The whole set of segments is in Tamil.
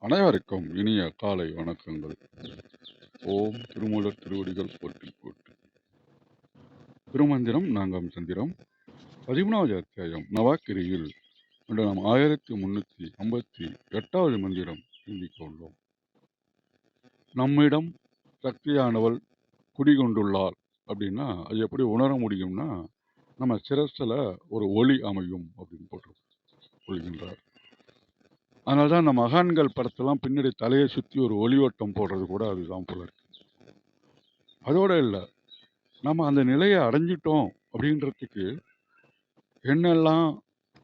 அனைவருக்கும் இனிய காலை வணக்கங்கள். ஓம் திருமூலர் திருவடிகள் போட்டி போட்டு திருமந்திரம் நாங்கம் சந்திரம் பதிமூணாவது அத்தியாயம் நவாக்கிரியில் இன்று நாம் ஆயிரத்தி முன்னூத்தி ஐம்பத்தி எட்டாவது மந்திரம் சிந்திக்க உள்ளோம். நம்மிடம் சக்தியானவள் குடிகொண்டுள்ளார் அப்படின்னா அது எப்படி உணர முடியும்னா நம்ம சிரஸ்ல ஒரு ஒளி அமையும் அப்படின்னு போட்டு கொள்கின்றார். அதனால தான் அந்த மகான்கள் படத்தெல்லாம் பின்னாடி தலையை சுற்றி ஒரு ஒளிவட்டம் போடுறது கூட அதுதான் போல இருக்கு. அதோட இல்லை. நம்ம அந்த நிலையை அடைஞ்சிட்டோம் அப்படின்றதுக்கு என்னெல்லாம்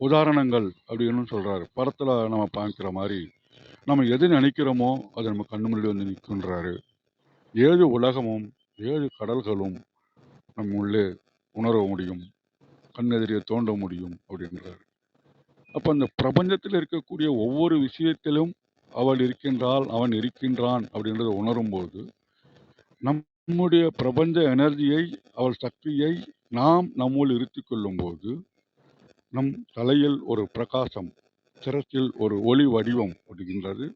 உதாரணங்கள் அப்படின்னு சொல்கிறாரு படத்தில் நம்ம பார்க்குற மாதிரி நம்ம எது நினைக்கிறோமோ அது நம்ம கண்ணு முன்னாடி வந்து நிற்கின்றாரு ஏழு உலகமும் ஏழு கடல்களும் நம்ம உள்ளே உணர முடியும் கண்ணெதிரியை தோண்ட முடியும் அப்படின்றாரு. அப்போ அந்த பிரபஞ்சத்தில் இருக்கக்கூடிய ஒவ்வொரு விஷயத்திலும் அவள் இருக்கின்றாள் அவன் இருக்கின்றான் அப்படின்றத உணரும்போது நம்முடைய பிரபஞ்ச எனர்ஜியை அவள் சக்தியை நாம் நம்முள் இருத்தி கொள்ளும்போது நம் தலையில் ஒரு பிரகாசம் சிரத்தில் ஒரு ஒளி வடிவம் ஒடுகின்றது.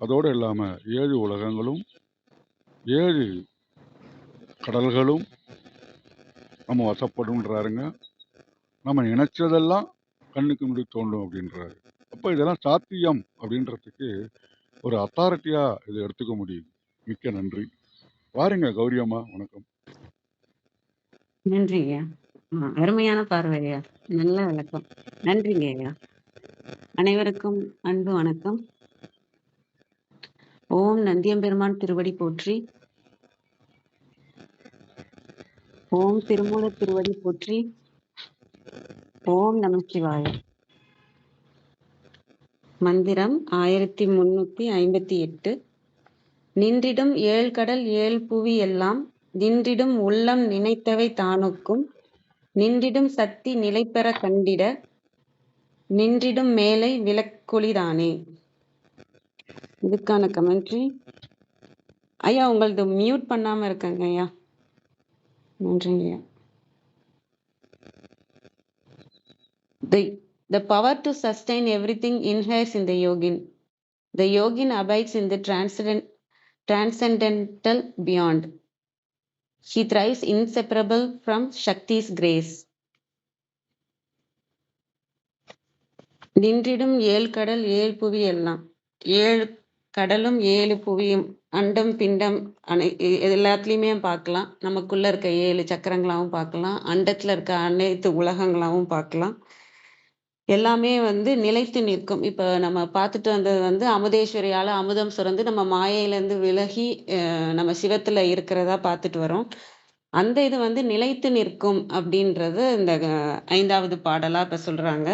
அதோடு இல்லாமல் ஏழு உலகங்களும் ஏழு கடல்களும் நம்ம வசப்படுன்றாருங்க நம்ம நினைச்சதெல்லாம் கண்ணுக்கு முடி தோண்டும் அப்படின்றாரு. அப்போ இதெல்லாம் சாத்தியம் அப்படின்றதுக்கு ஒரு அத்தாரிட்டியா இதை எடுத்துக்க முடியுது. மிக்க நன்றி. வாருங்க கௌரியம்மா வணக்கம். நன்றி ஐயா. அருமையான பார்வை ஐயா. நல்ல விளக்கம். நன்றிங்க ஐயா. அனைவருக்கும் அன்பு வணக்கம். ஓம் நந்தியம்பெருமான் திருவடி போற்றி. ஓம் திருமூல திருவடி போற்றி. ஓம் நம சிவாய மந்திரம் ஆயிரத்தி முன்னூத்தி ஐம்பத்தி எட்டு. நின்றிடும் ஏழ் கடல் ஏழ் புவி எல்லாம் நின்றிடும் உள்ளம் நினைத்தவை தானுக்கும் நின்றிடும் சக்தி நிலைபெற கண்டிட நின்றிடும் மேலை விளக்கொளிதானே. இதுக்கான கமெண்ட்ரி ஐயா உங்களது மியூட் பண்ணாம இருக்கங்க ஐயா. நன்றிங்க ஐயா. The, the power to sustain everything inheres in the yogin. The yogin abides in the transcendent, transcendental beyond. He thrives inseparable from Shakti's grace. நின்றிடும் ஏழு கடல் ஏழு புவி எல்லாம் ஏழு கடலும் ஏழு புவியும் அண்டம் பிண்டம் அனை எ- எல்லாத்துலயுமே பார்க்கலாம் நமக்குள்ள இருக்க ஏழு சக்கரங்களாவும் பார்க்கலாம் அண்டத்துல இருக்க அனைத்து உலகங்களாவும் பார்க்கலாம் எல்லாமே வந்து நிலைத்து நிற்கும். இப்போ நம்ம பார்த்துட்டு வந்தது வந்து அமுதேஸ்வரியால் அமுதம் சுரந்து நம்ம மாயையிலேருந்து விலகி நம்ம சிவத்தில் இருக்கிறதா பார்த்துட்டு வரோம். அந்த இது வந்து நிலைத்து நிற்கும் அப்படின்றது இந்த ஐந்தாவது பாடலாக இப்போ சொல்கிறாங்க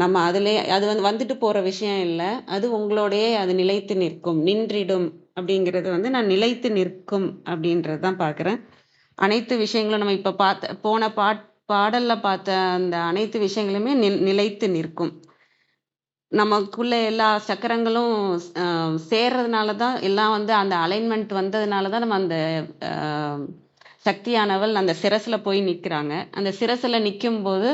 நம்ம அதிலே அது வந்து வந்துட்டு போகிற விஷயம் இல்லை. அது உங்களோடையே அது நிலைத்து நிற்கும். நின்றிடும் அப்படிங்கிறது வந்து நான் நிலைத்து நிற்கும் அப்படின்றது தான் பார்க்குறேன். அனைத்து விஷயங்களும் நம்ம இப்போ பார்த்த போன பாட் பாடல்ல பார்த்த அந்த அனைத்து விஷயங்களுமே நில் நிலைத்து நிற்கும். நமக்குள்ள எல்லா சக்கரங்களும் சேர்றதுனால தான் எல்லாம் வந்து அந்த அலைன்மெண்ட் வந்ததுனால தான் நம்ம அந்த சக்தியானவள் அந்த சிரசில் போய் நிற்கிறாங்க அந்த சிரசில் நிற்கும் போது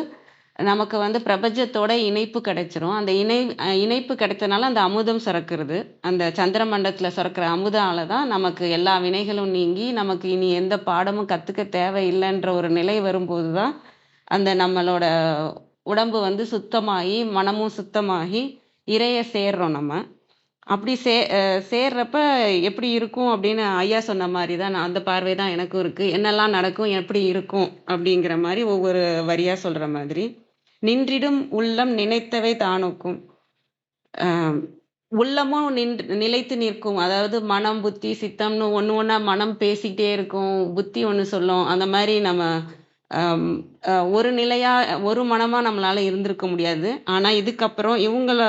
நமக்கு வந்து பிரபஞ்சத்தோட இணைப்பு கிடைச்சிரும். அந்த இணை இணைப்பு கிடைத்தனால அந்த அமுதம் சுரக்கிறது. அந்த சந்திர மண்டலத்தில் சுரக்கிற அமுதால தான் நமக்கு எல்லா வினைகளும் நீங்கி நமக்கு இனி எந்த பாடமும் கற்றுக்க தேவையில்லைன்ற ஒரு நிலை வரும்போது தான் அந்த நம்மளோட உடம்பு வந்து சுத்தமாகி மனமும் சுத்தமாகி இறைய சேர்றோம் நம்ம. அப்படி சே சேர்றப்ப எப்படி இருக்கும் அப்படின்னு ஐயா சொன்ன மாதிரி தான் நான் அந்த பார்வை தான் எனக்கும் இருக்குது என்னெல்லாம் நடக்கும் எப்படி இருக்கும் அப்படிங்கிற மாதிரி ஒவ்வொரு வரியாக சொல்கிற மாதிரி. நின்றிடும் உள்ளம் நினைத்தவை தானோக்கும். உள்ளமும் நின்று நிலைத்து நிற்கும். அதாவது மனம் புத்தி சித்தம்னு ஒன்று ஒன்றா மனம் பேசிக்கிட்டே இருக்கும். புத்தி ஒன்று சொல்லும். அந்த மாதிரி நம்ம ஒரு நிலையா ஒரு மனமா நம்மளால இருந்திருக்க முடியாது. ஆனா இதுக்கப்புறம் இவங்கள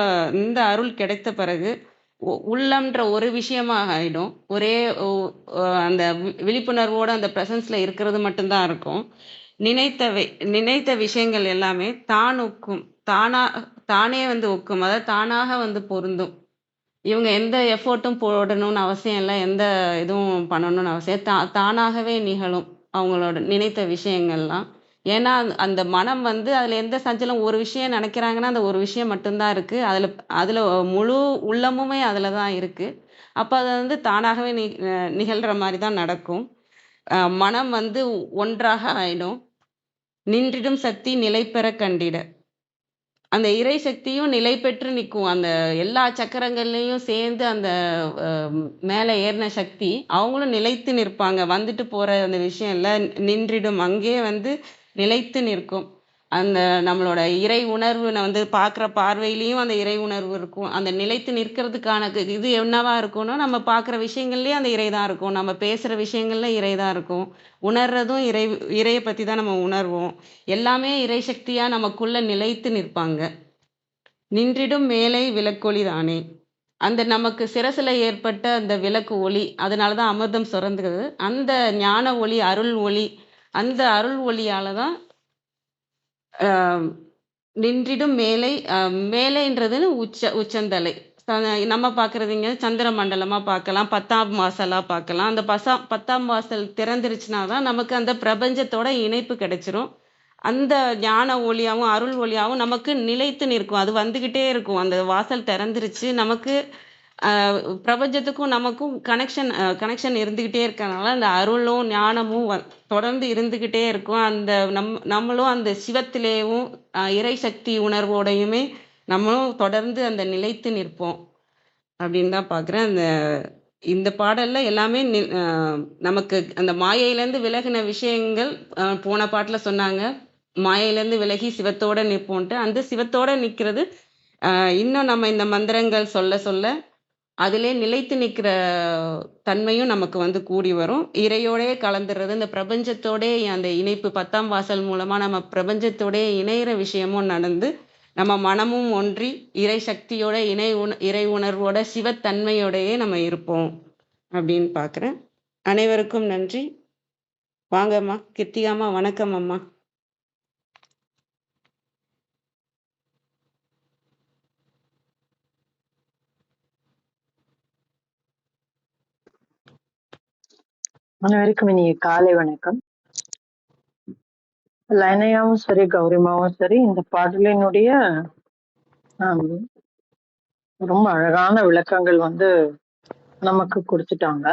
இந்த அருள் கிடைத்த பிறகு உள்ளம்ன்ற ஒரு விஷயமாக ஆயிடும். ஒரே அந்த விழிப்புணர்வோடு விழிப்புணர்வோட அந்த பிரசன்ஸ்ல இருக்கிறது மட்டும்தான் இருக்கும். நினைத்தவை நினைத்த விஷயங்கள் எல்லாமே தான் ஒக்கும். தானா தானே வந்து ஒக்கும். அதாவது தானாக வந்து பொருந்தும். இவங்க எந்த எஃபோர்ட்டும் போடணும்னு அவசியம் இல்லை. எந்த இதுவும் பண்ணணும்னு அவசியம் தா தானாகவே நிகழும் அவங்களோட நினைத்த விஷயங்கள்லாம். ஏன்னா அந்த- அந்த மனம் வந்து அதில் எந்த சஞ்சலம் ஒரு விஷயம் நினைக்கிறாங்கன்னா அந்த ஒரு விஷயம் மட்டும்தான் இருக்குது அதில் அதில் முழு உள்ளமுமே அதில் தான் இருக்குது அப்போ அது வந்து தானாகவே நி நிகழ்கிற மாதிரி தான் நடக்கும். மனம் வந்து ஒன்றாக ஆயிடும். நின்றிடும் சக்தி நிலை பெற கண்டிட. அந்த இறை சக்தியும் நிலை பெற்று நிற்கும். அந்த எல்லா சக்கரங்கள்லையும் சேர்ந்து அந்த மேலே ஏறின சக்தி அவங்களும் நிலைத்து நிற்பாங்க. வந்துட்டு போகிற அந்த விஷயம் இல்லை. நின்றிடும். அங்கேயே வந்து நிலைத்து நிற்கும். அந்த நம்மளோட இறை உணர்வு நான் வந்து பார்க்குற பார்வையிலையும் அந்த இறை உணர்வு இருக்கும். அந்த நிலைத்து நிற்கிறதுக்கான இது என்னவா இருக்கும்னா நம்ம பார்க்குற விஷயங்கள்லேயும் அந்த இறை தான் இருக்கும். நம்ம பேசுகிற விஷயங்கள்ல இறை தான் இருக்கும். உணர்றதும் இறை இறையை பற்றி தான் நம்ம உணர்வோம். எல்லாமே இறை சக்தியாக நமக்குள்ள நிலைத்து நிற்பாங்க. நின்றிடும் மேலே விளக்கொளி தானே. அந்த நமக்கு சிரசில் ஏற்பட்ட அந்த விளக்கு ஒளி அதனால தான் அமிர்தம் சுரந்துக்குது அந்த ஞான ஒளி அருள் ஒளி அந்த அருள் ஒளியால தான் நின்றிடும் மேலை மேலைன்றதுன்னு மேலைன்றது உச்ச உச்சந்தலை. நம்ம பார்க்கறது இங்கே சந்திர மண்டலமாக பார்க்கலாம் பத்தாம் வாசலாக பார்க்கலாம். அந்த பசா பத்தாம் வாசல் திறந்துருச்சுனா தான் நமக்கு அந்த பிரபஞ்சத்தோட இணைப்பு கிடைச்சிரும். அந்த ஞான ஒளியாகவும் அருள் ஒளியாகவும் நமக்கு நிலைத்து நிற்கும். அது வந்துக்கிட்டே இருக்கும். அந்த வாசல் திறந்துருச்சு நமக்கு பிரபஞ்சத்துக்கும் நமக்கும் கனெக்ஷன் கனெக்ஷன் இருந்துக்கிட்டே இருக்கறனால அந்த அருளும் ஞானமும் தொடர்ந்து இருந்துக்கிட்டே இருக்கும். அந்த நம் நம்மளும் அந்த சிவத்திலேயும் இறைசக்தி இறை சக்தி உணர்வோடையுமே நம்மளும் தொடர்ந்து அந்த நிலைத்து நிற்போம். அப்படின்னு தான் பார்க்குறேன் அந்த இந்த பாடல்ல எல்லாமே நி- நமக்கு அந்த மாயையிலேருந்து விலகின விஷயங்கள் போன பாட்டில் சொன்னாங்க. மாயையிலேருந்து விலகி சிவத்தோட நிற்போன்ட்டு. அந்த சிவத்தோட நிற்கிறது இன்னும் நம்ம இந்த மந்திரங்கள் சொல்ல சொல்ல அதிலே நிலைத்து நிற்கிற தன்மையும் நமக்கு வந்து கூடி வரும். இறையோடே கலந்துடுறது இந்த பிரபஞ்சத்தோடே அந்த இணைப்பு பத்தாம் வாசல் மூலமாக நம்ம பிரபஞ்சத்தோடே இணையிற விஷயமும் நடந்து நம்ம மனமும் ஒன்றி இறை சக்தியோட இணை உண இறை உணர்வோட சிவத்தன்மையோடையே நம்ம இருப்போம் அப்படின்னு பார்க்குறேன். அனைவருக்கும் நன்றி. வாங்கம்மா கித்திகாமா வணக்கம் அம்மா அனைவருக்கும் இனி காலை வணக்கம். லைனையாவும் சரி கௌரிமாவும் சரி இந்த பாடலினுடைய ரொம்ப அழகான விளக்கங்கள் வந்து நமக்கு கொடுத்துட்டாங்க.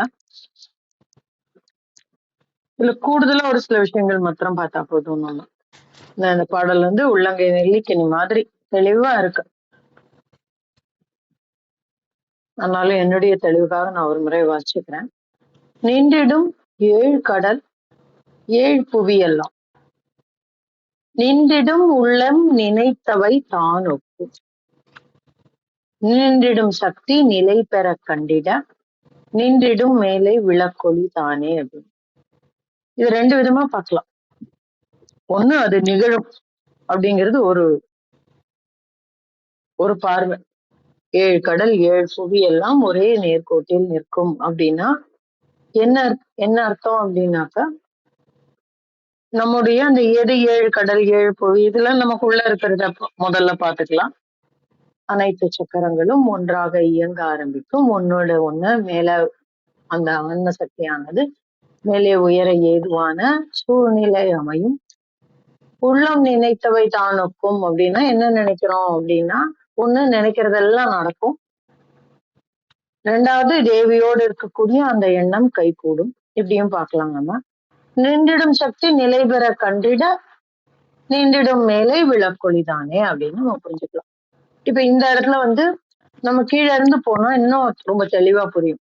இதுல கூடுதலா ஒரு சில விஷயங்கள் மாத்திரம் பார்த்தா போதும் நம்ம. நான் இந்த பாடல் வந்து உள்ளங்கை நெல்லிக்கனி மாதிரி தெளிவா இருக்கு. அதனால என்னுடைய தெளிவுக்காக நான் ஒரு முறை வாசிச்சுக்கிறேன் நின்றிடும் ஏழு கடல் ஏழு புவியெல்லாம். நின்றிடும் உள்ளம் நினைத்தவை தான் ஒப்பு நின்றிடும் சக்தி நிலை பெற கண்டிட நின்றிடும் மேலே விளக்கொளி தானே அப்படின்னு இது ரெண்டு விதமா பார்க்கலாம். ஒண்ணு அது நிகழும் அப்படிங்கிறது ஒரு ஒரு பார்வை. ஏழு கடல் ஏழு புவி எல்லாம் ஒரே நேர்கோட்டில் நிற்கும் அப்படின்னா என்ன என்ன அர்த்தம் அப்படின்னாக்கா நம்முடைய அந்த எது ஏழு கடல் ஏழு புவி இதெல்லாம் நமக்குள்ள இருக்கிறத முதல்ல பாத்துக்கலாம் அனைத்து சக்கரங்களும் ஒன்றாக இயங்க ஆரம்பிக்கும். ஒன்னோட ஒண்ணு மேல அந்த அன்ன சக்தியானது மேலே உயர ஏதுவான சூழ்நிலை அமையும். உள்ளம் நினைத்தவை தானுக்கும் அப்படின்னா என்ன நினைக்கிறோம் அப்படின்னா ஒண்ணு நினைக்கிறதெல்லாம் நடக்கும். ரெண்டாவது தேவியோடு இருக்கக்கூடிய அந்த எண்ணம் கைகூடும். இப்படியும் பார்க்கலாம் நம்ம. நின்றிடும் சக்தி நிலை பெற கண்டிட நீண்டிடும் மேலே விளக்கொளிதானே அப்படின்னு நம்ம புரிஞ்சுக்கலாம். இப்ப இந்த இடத்துல வந்து நம்ம கீழே இருந்து போனா இன்னும் ரொம்ப தெளிவா புரியும்.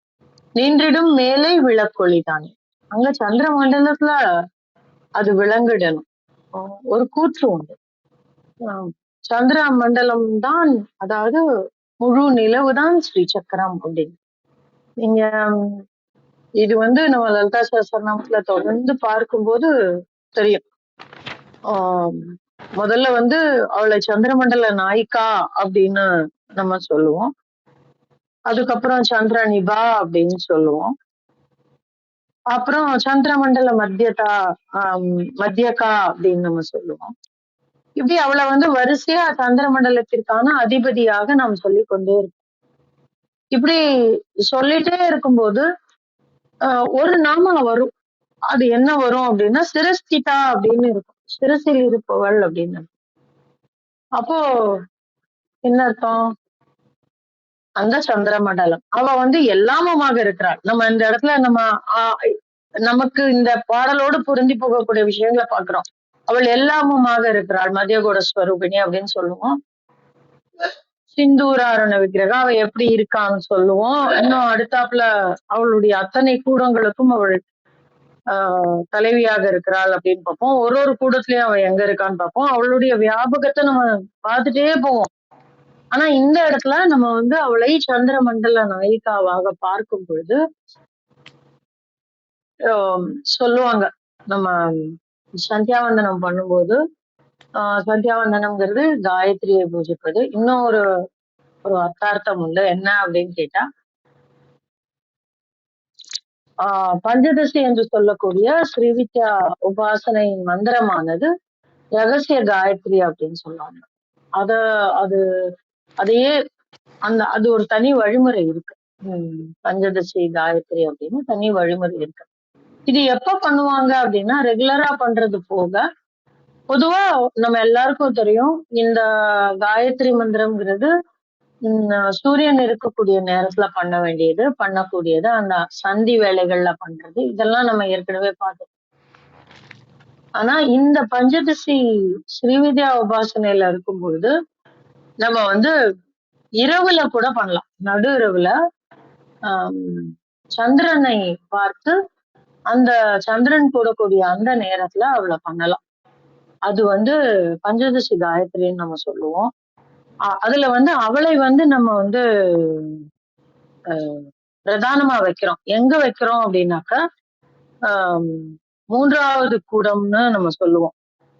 நின்றிடும் மேலே விளக்கொளிதானே அங்க சந்திர மண்டலத்துல அது விளங்கிடணும். ஒரு கூற்று உண்டு. ஆஹ் சந்திர மண்டலம் தான் அதாவது முழு நிலவு தான் ஸ்ரீ சக்கரம் அப்படின்னு. நீங்க இது வந்து நம்ம லலிதா சஹஸ்ரநாமத்துல தொடர்ந்து பார்க்கும்போது தெரியும். ஆஹ் முதல்ல வந்து அவளை சந்திரமண்டல நாய்க்கா அப்படின்னு நம்ம சொல்லுவோம். அதுக்கப்புறம் சந்திர நிபா அப்படின்னு சொல்லுவோம். அப்புறம் சந்திரமண்டல மத்தியதா மத்தியக்கா அப்படின்னு நம்ம சொல்லுவோம். இப்படி அவளை வந்து வரிசையா சந்திர மண்டலத்திற்கான அதிபதியாக நாம் சொல்லி கொண்டே இருக்கோம் இப்படி சொல்லிட்டே இருக்கும்போது ஆஹ், ஒரு நாம வரும். அது என்ன வரும் அப்படின்னா சிரஸ்திதா அப்படின்னு இருக்கும். சிரசில் இருப்பவள் அப்படின்னு. அப்போ என்ன அர்த்தம்? அந்த சந்திரமண்டலம். அவ வந்து எல்லாமுமாக இருக்கிறாள். நம்ம இந்த இடத்துல நம்ம நமக்கு இந்த பாடலோடு பொருந்தி போகக்கூடிய விஷயங்களை பார்க்கிறோம். அவள் எல்லாமுமாக இருக்கிறாள் மதியகோட ஸ்வரூபிணி அப்படின்னு சொல்லுவோம். சிந்தூராரண விக்கிரகம் அவள் எப்படி இருக்கான்னு சொல்லுவோம். இன்னும் அடுத்தாப்புல அவளுடைய அத்தனை கூடங்களுக்கும் அவள் ஆஹ் தலைவியாக இருக்கிறாள் அப்படின்னு பார்ப்போம். ஒரு ஒரு கூடத்துலயும் அவள் எங்க இருக்கான்னு பார்ப்போம். அவளுடைய வியாபகத்தை நம்ம பார்த்துட்டே போவோம். ஆனா இந்த இடத்துல நம்ம வந்து அவளை சந்திரமண்டல நாயிகாவாக பார்க்கும் பொழுது சொல்லுவாங்க. நம்ம சந்தியாவந்தனம் பண்ணும்போது ஆஹ் சந்தியாவந்தனம்ங்கிறது காயத்ரியை பூஜிப்பது. இன்னும் ஒரு ஒரு அர்த்தார்த்தம் உண்டு. என்ன அப்படின்னு கேட்டா ஆஹ் பஞ்சதசி என்று சொல்லக்கூடிய ஸ்ரீவித்யா உபாசனையின் மந்திரமானது ரகசிய காயத்ரி அப்படின்னு சொல்லுவாங்க. அத அது அதையே அந்த அது ஒரு தனி வழிமுறை இருக்கு. உம் பஞ்சதசி காயத்ரி அப்படின்னு தனி வழிமுறை இருக்கு. இது எப்ப பண்ணுவாங்க அப்படின்னா ரெகுலரா பண்றது போக பொதுவா நம்ம எல்லாருக்கும் தெரியும் இந்த காயத்ரி மந்திரம்ங்கிறது உம் சூரியன் இருக்கக்கூடிய நேரத்துல பண்ண வேண்டியது பண்ணக்கூடியது அந்த சந்தி வேலைகள்ல பண்றது இதெல்லாம் நம்ம ஏற்கனவே பார்த்தோம். ஆனா இந்த பஞ்சதசி ஸ்ரீவித்யா உபாசனையில இருக்கும் பொழுது நம்ம வந்து இரவுல கூட பண்ணலாம். நடு இரவுல ஆஹ் சந்திரனை பார்த்து அந்த சந்திரன் கூடக்கூடிய அந்த நேரத்துல அவளை பண்ணலாம். அது வந்து பஞ்சதசி காயத்ரின்னு நம்ம சொல்லுவோம். அதுல வந்து அவளை வந்து நம்ம வந்து பிரதானமா வைக்கிறோம். எங்க வைக்கிறோம் அப்படின்னாக்கா ஆஹ் மூன்றாவது கூடம்னு நம்ம சொல்லுவோம்.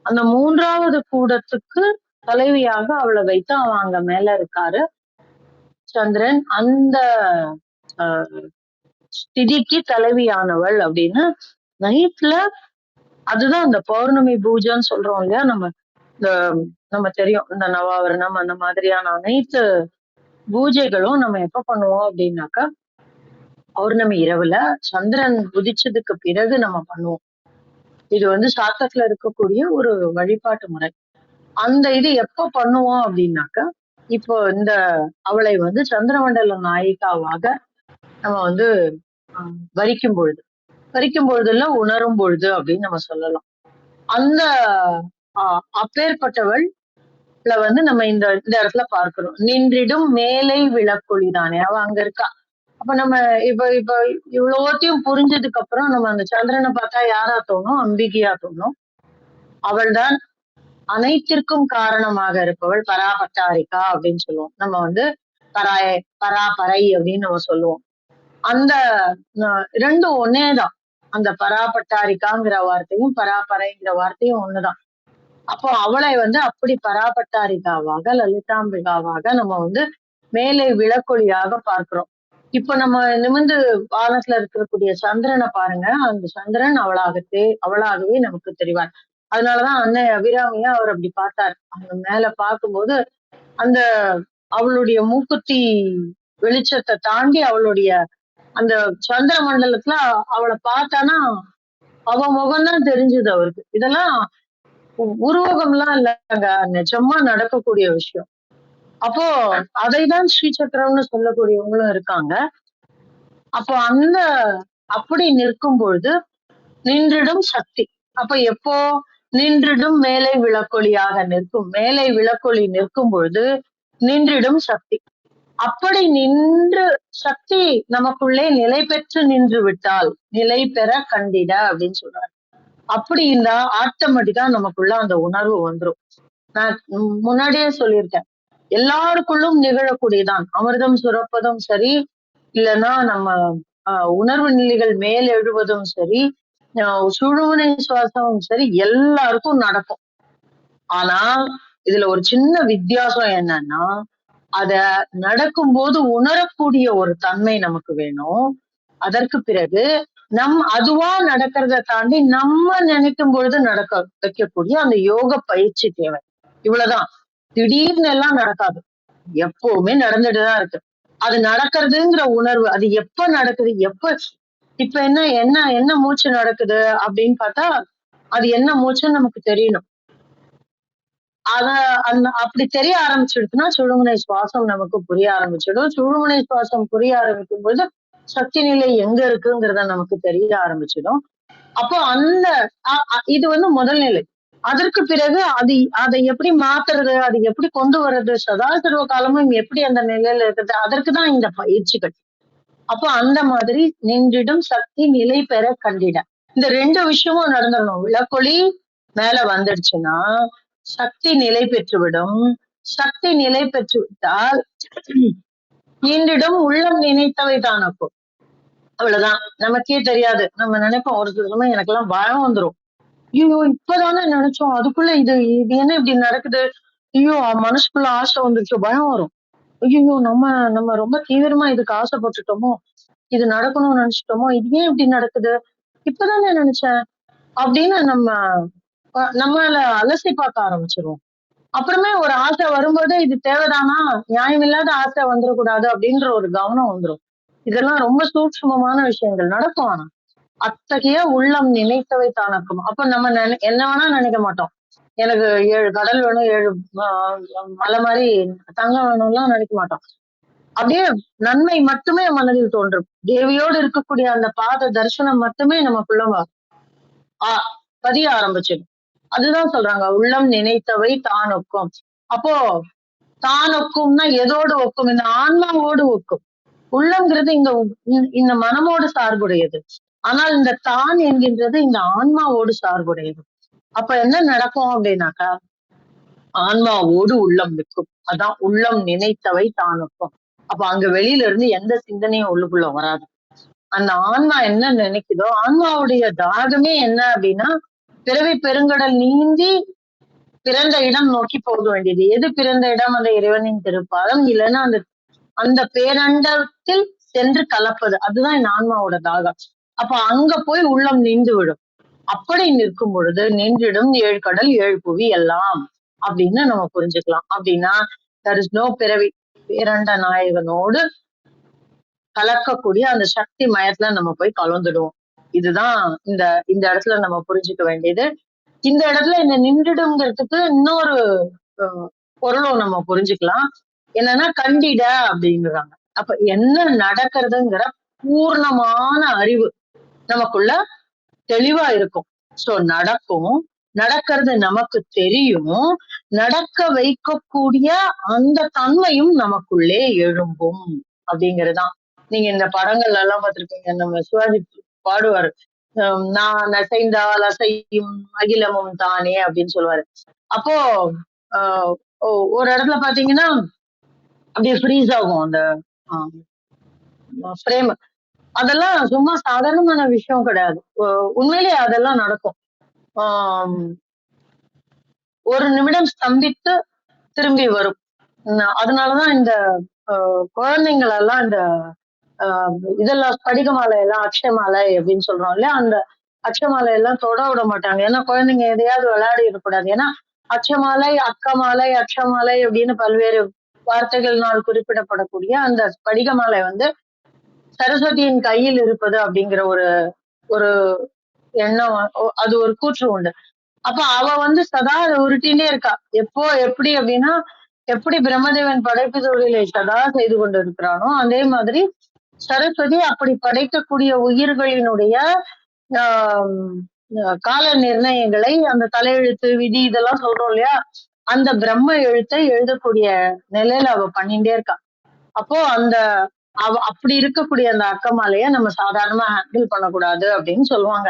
அந்த மூன்றாவது கூடத்துக்கு தலைவியாக அவளை வைத்து அவன் அங்க மேல இருக்காரு. சந்திரன் அந்த திதிக்கு தலைவியானவள் அப்படின்னு நைட்ல அதுதான் அந்த பௌர்ணமி பூஜைன்னு சொல்றோம் இல்லையா? நம்ம இந்த நம்ம தெரியும். இந்த நவாவரணம் அந்த மாதிரியான அனைத்து பூஜைகளும் நம்ம எப்ப பண்ணுவோம் அப்படின்னாக்கா பௌர்ணமி இரவுல சந்திரன் உதிச்சதுக்கு பிறகு நம்ம பண்ணுவோம். இது வந்து சாத்தத்துல இருக்கக்கூடிய ஒரு வழிபாட்டு முறை. அந்த இது எப்ப பண்ணுவோம் அப்படின்னாக்கா இப்போ இந்த அவளை வந்து சந்திரமண்டல நாயிகாவாக நம்ம வந்து வரிக்கும் பொழுது வரிக்கும் பொழுதுல உணரும் பொழுது அப்படின்னு நம்ம சொல்லலாம். அந்த ஆஹ், அப்பேற்பட்டவள் வந்து நம்ம இந்த இந்த இடத்துல பார்க்கிறோம். நின்றிடும் மேலை விளக்கொளிதானே அவ அங்க இருக்கா? அப்ப நம்ம இப்ப இப்ப இவ்வளோத்தையும் புரிஞ்சதுக்கு அப்புறம் நம்ம அந்த சந்திரனை பார்த்தா யாரா தோணும்? அம்பிகையா தோணும். அவள்தான் அனைத்திற்கும் காரணமாக இருப்பவள் பராபட்டாரிக்கா அப்படின்னு சொல்லுவோம். நம்ம வந்து பராய பராபரை அப்படின்னு நம்ம சொல்லுவோம். அந்த அஹ், ரெண்டும் ஒன்னேதான் அந்த பராபட்டாரிகாங்கிற வார்த்தையும் பராபரைங்கிற வார்த்தையும் ஒண்ணுதான். அப்போ அவளை வந்து அப்படி பராபட்டாரிகாவாக லலிதாம்பிகாவாக நம்ம வந்து மேலே விளக்கொலியாக பார்க்கிறோம். இப்ப நம்ம நிமிர்ந்து வானத்துல இருக்கக்கூடிய சந்திரனை பாருங்க. அந்த சந்திரன் அவளாகத்தே அவளாகவே நமக்கு தெரிவார். அதனாலதான் அன்னை அபிராமியா அவர் அப்படி பார்த்தார். அந்த மேல பார்க்கும்போது அந்த அவளுடைய மூக்குத்தி வெளிச்சத்தை தாண்டி அவளுடைய அந்த சந்திர மண்டலத்துல அவளை பார்த்தானா அவ முகம்தான் தெரிஞ்சது அவருக்கு. இதெல்லாம் உருவகம்லாம் இல்லைங்க. நிஜமா நடக்கக்கூடிய விஷயம். அப்போ அதைதான் ஸ்ரீ சக்கரம்னு சொல்லக்கூடியவங்களும் இருக்காங்க. அப்போ அந்த அப்படி நிற்கும் பொழுது நின்றிடும் சக்தி. அப்ப எப்போ நின்றிடும் மேலை விளக்கொலியாக நிற்கும் மேலை விளக்கொலி நிற்கும் பொழுது நின்றிடும் சக்தி. அப்படி நின்று சக்தி நமக்குள்ளே நிலை பெற்று நின்று விட்டால் நிலை பெற கண்டிட அப்படின்னு சொல்றாரு. அப்படி இருந்தா ஆட்டோமேட்டிக்கா நமக்குள்ள அந்த உணர்வு வந்துரும். நான் முன்னாடியே சொல்லியிருக்கேன். எல்லாருக்குள்ளும் நிகழக்கூடியதான். அமிர்தம் சுரப்பதும் சரி இல்லைன்னா நம்ம உணர்வு நிலைகள் மேல் எழுவதும் சரி சுழுவனை சுவாசமும் சரி எல்லாருக்கும் நடக்கும். ஆனா இதுல ஒரு சின்ன வித்தியாசம் என்னன்னா அத நடக்கும்போது உணரக்கூடிய ஒரு தன்மை நமக்கு வேணும். அதற்கு பிறகு நம் அதுவா நடக்கிறத தாண்டி நம்ம நினைக்கும் பொழுது நடக்க வைக்கக்கூடிய அந்த யோக பயிற்சி தேவை. இவ்வளவுதான். திடீர்னு எல்லாம் நடக்காது. எப்பவுமே நடந்துட்டுதான் இருக்கு. அது நடக்கிறதுங்கிற உணர்வு அது எப்ப நடக்குது எப்ப இப்ப என்ன என்ன என்ன மூச்சு நடக்குது அப்படின்னு பார்த்தா அது என்ன மூச்சுன்னு நமக்கு தெரியணும். அத அந்த அப்படி தெரிய ஆரம்பிச்சிடுச்சுன்னா சுழுமுனை சுவாசம் நமக்கு புரிய ஆரம்பிச்சிடும். சுழுமுனை சுவாசம் புரிய ஆரம்பிக்கும் பொழுது சக்தி நிலை எங்க இருக்குங்கிறத நமக்கு தெரிய ஆரம்பிச்சிடும். அப்போ அந்த இது வந்து முதல் நிலை. அதற்கு பிறகு அது அதை எப்படி மாத்துறது அது எப்படி கொண்டு வர்றது சதா சர்வ காலமும் எப்படி அந்த நிலையில இருக்கிறது அதற்கு தான் இந்த பயிற்சிகள். அப்போ அந்த மாதிரி நின்றிடும் சக்தி நிலை பெற கண்டிட. இந்த ரெண்டு விஷயமும் நடந்துடணும். விளக்கொலி மேல வந்துடுச்சுன்னா சக்தி நிலை பெற்றுவிடும். சக்தி நிலை பெற்று விட்டால் உள்ளம் நினைத்தவை தானப்போ. அவ்வளவுதான். நமக்கே தெரியாது. நம்ம நினைப்போம் ஒரு சில எனக்கு எல்லாம் பயம் வந்துரும். ஐயோ இப்பதானே நினைச்சோம். அதுக்குள்ள இது இது என்ன இப்படி நடக்குது? ஐயோ மனசுக்குள்ள ஆசை வந்துருச்சோ. பயம் வரும். ஐயோ நம்ம நம்ம ரொம்ப தீவிரமா இதுக்கு ஆசைப்பட்டுட்டோமோ? இது நடக்கணும்னு நினைச்சிட்டோமோ? இது ஏன் இப்படி நடக்குது? இப்பதானே நினைச்சேன். அப்படின்னு நம்ம அஹ் நம்மள அலசி பார்க்க ஆரம்பிச்சிருவோம். அப்புறமே ஒரு ஆசை வரும்போது இது தேவைதானா? நியாயமில்லாத ஆசை வந்துடக்கூடாது அப்படின்ற ஒரு கவனம் வந்துடும் இதெல்லாம் ரொம்ப சூட்சமமான விஷயங்கள். நடக்கும் ஆனா. அத்தகைய உள்ளம் நினைத்தவை தானக்கும். அப்ப நம்ம என்ன வேணா நினைக்க மாட்டோம். எனக்கு ஏழு கடல் வேணும் ஏழு மலை மாதிரி தங்கம் வேணும்லாம் நினைக்க மாட்டோம். அப்படியே நன்மை மட்டுமே மனதில் தோன்றும். தேவியோடு இருக்கக்கூடிய அந்த பாத தரிசனம் மட்டுமே நமக்குள்ள வ- பதிய ஆரம்பிச்சிடும் அதுதான் சொல்றாங்க. உள்ளம் நினைத்தவை தான் ஒக்கும். அப்போ தான் ஒக்கும்னா எதோடு ஒக்கும்? இந்த ஆன்மாவோடு ஒக்கும். உள்ளங்கிறது இந்த இந்த- இந்த மனமோடு சார்புடையது. ஆனால் இந்த தான் என்கின்றது இந்த ஆன்மாவோடு சார்புடையது. அப்ப என்ன நடக்கும் அப்படின்னாக்கா ஆன்மாவோடு உள்ளம் நிற்கும். அதான் உள்ளம் நினைத்தவை தான் ஒக்கும். அப்ப அங்க வெளியில இருந்து எந்த சிந்தனையும் உள்ளுக்குள்ள வராது. அந்த ஆன்மா என்ன நினைக்குதோ ஆன்மாவுடைய தாகமே என்ன அப்படின்னா பிறவி பெருங்கடல் நீந்தி பிறந்த இடம் நோக்கி போக வேண்டியது. எது பிறந்த இடம்? அந்த இறைவனின் திருப்பாதம். இல்லைன்னா அந்த அந்த பேரண்டத்தில் சென்று கலப்பது. அதுதான் என் ஆன்மாவோட தாகம். அப்ப அங்க போய் உள்ளம் நீந்து விடும். அப்படி நிற்கும் பொழுது நின்றிடும் ஏழு கடல் ஏழு புவி எல்லாம். அப்படின்னு நம்ம புரிஞ்சுக்கலாம். அப்படின்னா தர் இஸ் நோ பிறவி பேரண்ட நாயகனோடு கலக்கக்கூடிய அந்த சக்தி மயத்துல நம்ம போய் கலந்துடுவோம். இதுதான் இந்த இந்த இடத்துல நம்ம புரிஞ்சுக்க வேண்டியது. இந்த இடத்துல இந்த நின்றுடுங்கிறதுக்கு இன்னொரு பொருளும் நம்ம புரிஞ்சுக்கலாம். என்னன்னா கண்டிட அப்படிங்கிறாங்க. அப்ப என்ன நடக்கிறதுங்கிற பூர்ணமான அறிவு நமக்குள்ள தெளிவா இருக்கும். சோ நடக்கும். நடக்கிறது நமக்கு தெரியும். நடக்க வைக்கக்கூடிய அந்த தன்மையும் நமக்குள்ளே எழும்பும் அப்படிங்கறதுதான். நீங்க இந்த படங்கள் எல்லாம் பார்த்திருப்பீங்க நம்ம சிவாஜி பாடுவாரு. நான் அசைந்தால் அசையும் அகிலமும் தானே அப்படின்னு சொல்லுவாரு. அப்போ ஆஹ் ஒரு இடத்துல பாத்தீங்கன்னா அப்படியே ஃப்ரீஸ் ஆகும் அந்த ஃப்ரேம் அதெல்லாம் சும்மா சாதாரணமான விஷயம் கிடையாது. உண்மையிலேயே அதெல்லாம் நடக்கும். ஒரு நிமிடம் ஸ்தம்பித்து திரும்பி வரும். அதனாலதான் இந்த ஆஹ், எல்லாம் இந்த இதெல்லாம் படிகமாலை எல்லாம் அக்ஷமாலை அப்படின்னு சொல்றோம் இல்லையா? அந்த அக்ஷய மாலை எல்லாம் தொட விட மாட்டாங்க. ஏன்னா குழந்தைங்க எதையாவது விளையாடி இருக்கக்கூடாது. ஏன்னா அச்சமாலை அக்கமாலை அக்ஷமாலை அப்படின்னு பல்வேறு வார்த்தைகள்னால் குறிப்பிடப்படக்கூடிய அந்த படிகமாலை வந்து சரஸ்வதியின் கையில் இருப்பது அப்படிங்கிற ஒரு ஒரு எண்ணம் அது ஒரு கூற்று உண்டு. அப்ப அவ வந்து சதா அதை உருட்டினே இருக்கா. எப்போ எப்படி அப்படின்னா எப்படி பிரம்மதேவன் படைப்பு தொழிலை சதா செய்து கொண்டு இருக்கிறானோ அதே மாதிரி சரஸ்வதி அப்படி படைக்கக்கூடிய உயிர்களினுடைய கால நிர்ணயங்களை அந்த தலையெழுத்து விதி இதெல்லாம் சொல்றோம் இல்லையா? அந்த பிரம்ம எழுத்தை எழுதக்கூடிய நிலையில அவ பண்ணிட்டே இருக்கா. அப்போ அந்த அவ அப்படி இருக்கக்கூடிய அந்த அக்கமாலைய நம்ம சாதாரணமா ஹேண்டில் பண்ணக்கூடாது அப்படின்னு சொல்லுவாங்க.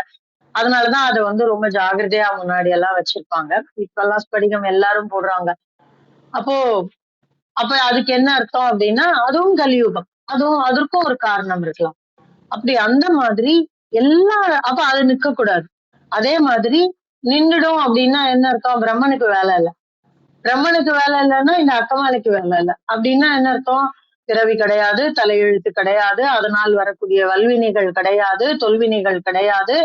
அதனாலதான் அதை வந்து ரொம்ப ஜாகிரதையா முன்னாடி எல்லாம் வச்சிருப்பாங்க. இப்ப எல்லாம் ஸ்படிகம் எல்லாரும் போடுறாங்க. அப்போ அப்ப அதுக்கு என்ன அர்த்தம் அப்படின்னா அதுவும் கலியுகம். அதுவும் அதற்கும் ஒரு காரணம் இருக்கலாம். அப்படி அந்த மாதிரி எல்லா அப்ப அது நிக்க கூடாது அதே மாதிரி நின்றுடும் அப்படின்னா என்ன அர்த்தம்? பிரம்மனுக்கு வேலை இல்லை. பிரம்மனுக்கு வேலை இல்லைன்னா இந்த அக்கமாலைக்கு வேலை இல்லை. அப்படின்னா என்ன அர்த்தம்? பிறவி கிடையாது தலையெழுத்து கிடையாது அதனால் வரக்கூடிய வல்வினைகள் கிடையாது தொல்வினைகள் கிடையாது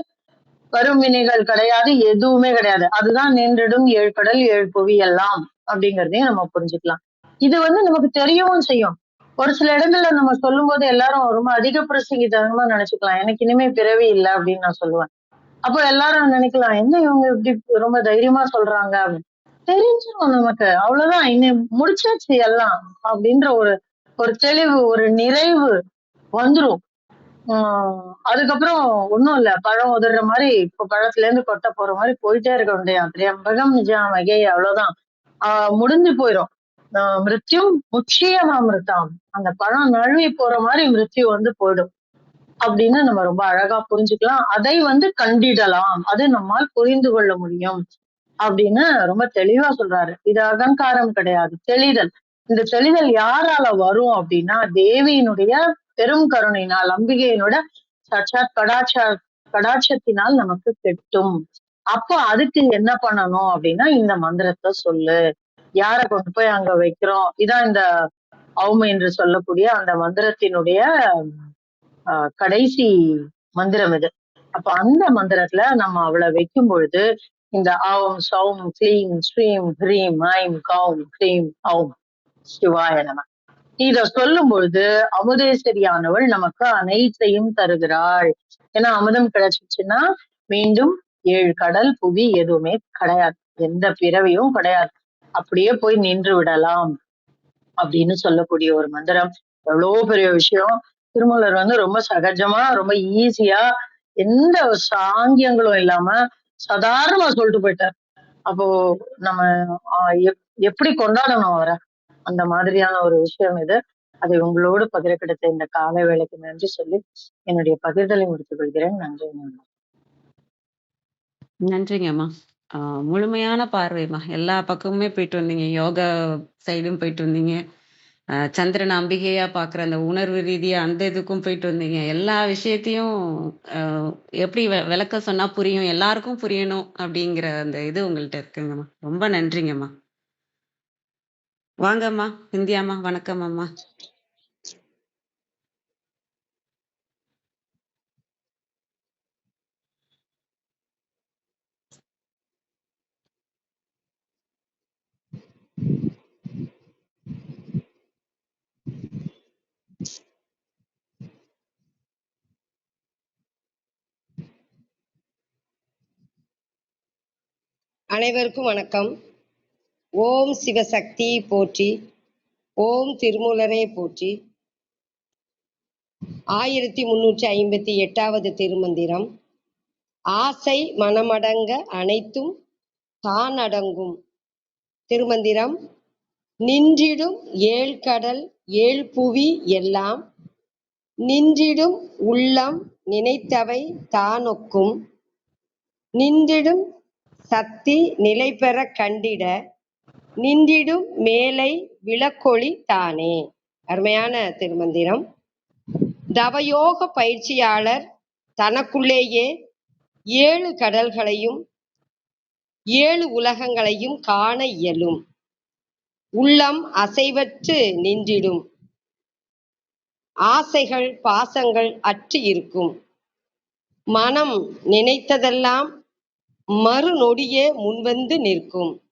வறுமினைகள் கிடையாது எதுவுமே கிடையாது. அதுதான் நின்றிடும் ஏழு கடல் ஏழு புவி எல்லாம் அப்படிங்கிறதையும் நம்ம புரிஞ்சுக்கலாம். இது வந்து நமக்கு தெரியவும் செய்யும். ஒரு சில இடங்கள்ல நம்ம சொல்லும் போது எல்லாரும் ரொம்ப அதிக பிரசங்கித்தனமா நினைச்சுக்கலாம். எனக்கு இனிமே பிறவி இல்லை அப்படின்னு நான் சொல்லுவேன். அப்போ எல்லாரும் நினைக்கலாம் என்ன இவங்க இப்படி ரொம்ப தைரியமா சொல்றாங்க அப்படின்னு. தெரிஞ்சிடும் நமக்கு. அவ்வளவுதான். இன்னும் முடிச்சாச்சு எல்லாம் அப்படின்ற ஒரு ஒரு தெளிவு ஒரு நிறைவு வந்துரும். ஆஹ் அதுக்கப்புறம் ஒண்ணும் இல்ல. பழம் உதற மாதிரி இப்போ பழத்துல இருந்து கொட்ட போற மாதிரி போயிட்டே இருக்க வேண்டியது திரியம்பகம் நிஜம் வகை அவ்வளவுதான். ஆஹ் முடிஞ்சு போயிடும் மிருத்தியும் மிருத்யும் முட்சியமாமிருத்தாம் அந்த பழம் நழுவி போற மாதிரி மிருத்யு வந்து போயிடும். அப்படின்னு நம்ம ரொம்ப அழகா புரிஞ்சுக்கலாம். அதை வந்து கண்டிடலாம். அது நம்மால் புரிந்து கொள்ள முடியும். அப்படின்னு ரொம்ப தெளிவா சொல்றாரு. இது அகங்காரம் கிடையாது. தெளிதல். இந்த தெளிதல் யாரால வரும் அப்படின்னா தேவியினுடைய பெரும் கருணையினால் அம்பிகையினோட சச்சா கடாச்சார கடாட்சத்தினால் நமக்கு கெட்டும். அப்போ அதுக்கு என்ன பண்ணணும் அப்படின்னா இந்த மந்திரத்தை சொல்லு. யார கொண்டு போய் அங்க வைக்கிறோம்? இதான் இந்த அவுமை என்று சொல்லக்கூடிய அந்த மந்திரத்தினுடைய ஆஹ் கடைசி மந்திரம் இது. அப்ப அந்த மந்திரத்துல நம்ம அவளை வைக்கும் பொழுது இந்த ஆவும் சௌம் க்ளீம் ஸ்ரீம் ஹ்ரீம் ஐம் கௌம் க்ரீம் ஔம் சிவாய நம. இத சொல்லும் பொழுது அமுதேஸ்வரியானவள் நமக்கு அனைத்தையும் தருகிறாள். ஏன்னா அமுதம் கிடைச்சிச்சுன்னா மீண்டும் ஏழு கடல் புவி எதுவுமே கிடையாது. எந்த பிறவியும் கிடையாது. அப்படியே போய் நின்று விடலாம் அப்படின்னு சொல்லக்கூடிய ஒரு மந்திரம். எவ்வளவு பெரிய விஷயம். திருமூலர் வந்து ரொம்ப சகஜமா ரொம்ப ஈஸியா எந்த சாங்கியங்களும் இல்லாம சாதாரணமா சொல்லிட்டு போயிட்டார். அப்போ நம்ம எப்- எப்படி கொண்டாடணும் அவரை? அந்த மாதிரியான ஒரு விஷயம் இது. அதை உங்களோடு பகிர கிடைத்த இந்த கால வேலைக்கு நன்றி சொல்லி என்னுடைய பகிர்தலை முடித்துக் கொள்கிறேன். நன்றி நன்றி. நன்றிங்கம்மா. ஆஹ் முழுமையான பார்வைம்மா எல்லா பக்கமுமே போயிட்டு வந்தீங்க. யோகா சைடும் போயிட்டு வந்தீங்க. ஆஹ் சந்திரன் அம்பிகையா பாக்குற அந்த உணர்வு ரீதியா அந்த இதுக்கும் போயிட்டு வந்தீங்க. எல்லா விஷயத்தையும் எப்படி வெ- விளக்க சொன்னா புரியும். எல்லாருக்கும் புரியணும் அப்படிங்கிற அந்த இது உங்கள்ட்ட இருக்குங்கம்மா. ரொம்ப நன்றிங்கம்மா. வாங்கம்மா. இந்தியாம்மா வணக்கம் அம்மா அனைவருக்கும் வணக்கம். ஓம் சிவசக்தி போற்றி ஓம் திருமூலரே போற்றி. ஆயிரத்தி முன்னூற்றி ஐம்பத்தி எட்டாவது திருமந்திரம். ஆசை மனமடங்க அனைத்தும் தானடங்கும். திருமந்திரம் நின்றிடும் ஏழ் கடல் ஏழ் புவி எல்லாம் நின்றிடும் உள்ளம் நினைத்தவை தானொக்கும். நின்றிடும் சக்தி நிலைபெறக் கண்டிட நின்றிடும் மேலை விளக்கொளி தானே. அருமையான திருமந்திரம். தவயோக பயிற்சியாளர் தனக்குள்ளேயே ஏழு கடல்களையும் ஏழு உலகங்களையும் காண இயலும். உள்ளம் அசைவற்று நின்றிடும். ஆசைகள் பாசங்கள் அற்று இருக்கும். மனம் நினைத்ததெல்லாம் மறுநொடியே முன்வந்து நிற்கும்.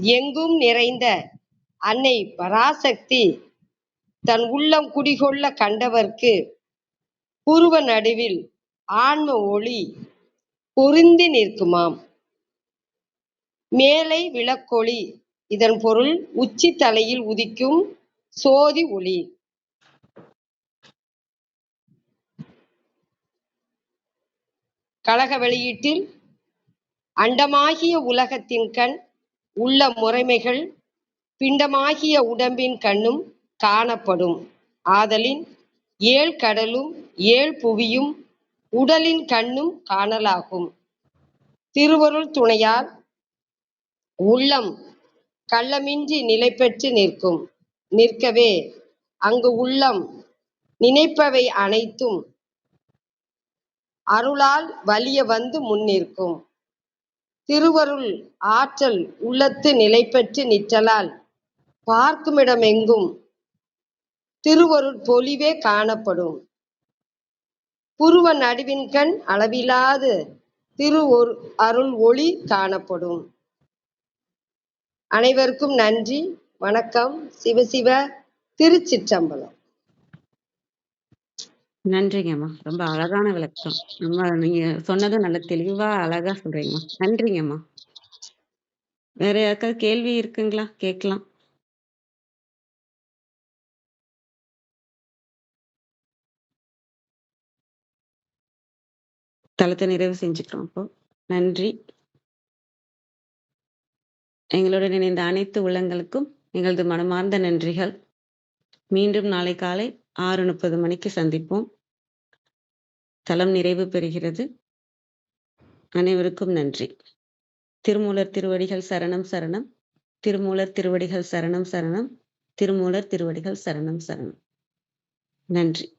எங்கும் நிறைந்த அன்னை பராசக்தி தன் உள்ளம் குடிகொள்ள கண்டவர்க்கு புருவ நடுவில் ஆன்ம ஒளி பொருந்தி நிற்குமாம். மேலை விளக்கொளி இதன் பொருள் உச்சி தலையில் உதிக்கும் சோதி ஒளி. கழக வெளியீட்டில் அண்டமாகிய உலகத்தின் கண் உள்ள முறைமைகள் பிண்டமாகிய உடம்பின் கண்ணும் காணப்படும். ஆதலின் ஏழ் கடலும் ஏழ் புவியும் உடலின் கண்ணும் காணலாகும். திருவருள் துணையால் உள்ளம் கள்ளமின்றி நிலை பெற்று நிற்கும். நிற்கவே அங்கு உள்ளம் நினைப்பவை அனைத்தும் அருளால் வலிய வந்து முன்னிற்கும். திருவருள் ஆற்றல் உள்ளத்து நிலை பெற்று நிற்றலால் பார்க்குமிடமெங்கும் திருவருட் பொலிவே காணப்படும். புருவ நடுவின்கண் அளவிலாது திரு ஒரு அருள் ஒளி காணப்படும். அனைவருக்கும் நன்றி. வணக்கம். சிவசிவ திருச்சிற்றம்பலம். நன்றிங்கம்மா. ரொம்ப அழகான விளக்கம். ரொம்ப நீங்க சொன்னதும் நல்ல தெளிவா அழகா சொல்றீங்கம்மா. நன்றிங்கம்மா. வேற யாருக்காவது கேள்வி இருக்குங்களா? கேட்கலாம். தளத்தை நிறைவு செஞ்சுக்கிறோம் அப்போ. நன்றி. எங்களுடன் இணைந்த அனைத்து உள்ளங்களுக்கும் எங்களது மனமார்ந்த நன்றிகள். மீண்டும் நாளை காலை ஆறு முப்பது மணிக்கு சந்திப்போம். தளம் நிறைவு பெறுகிறது. அனைவருக்கும் நன்றி. திருமூலர் திருவடிகள் சரணம் சரணம். திருமூலர் திருவடிகள் சரணம் சரணம். திருமூலர் திருவடிகள் சரணம் சரணம். நன்றி.